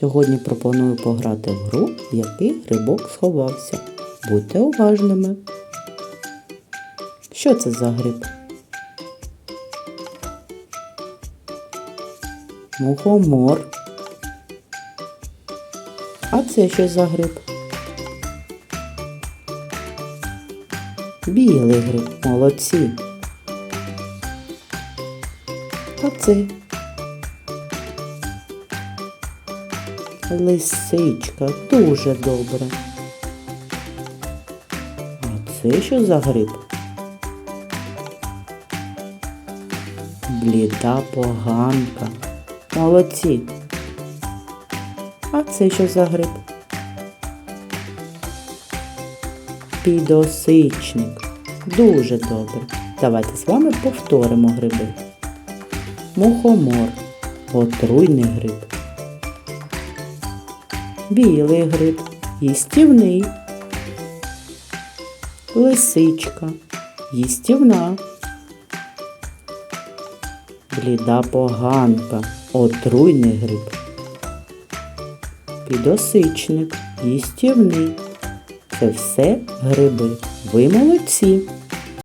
Сьогодні пропоную пограти в гру, в який грибок сховався. Будьте уважними. Що це за гриб? Мухомор. А це що за гриб? Білий гриб, молодці. А це лисичка, дуже добре. А це що за гриб? Бліда поганка. Молодці. А це що за гриб? Підосичник. Дуже добре. Давайте з вами повторимо гриби. Мухомор. Отруйний гриб. Білий гриб. Їстівний. Лисичка. Їстівна. Бліда поганка. Отруйний гриб. Підосичник. Їстівний. Це все гриби. Ви молодці.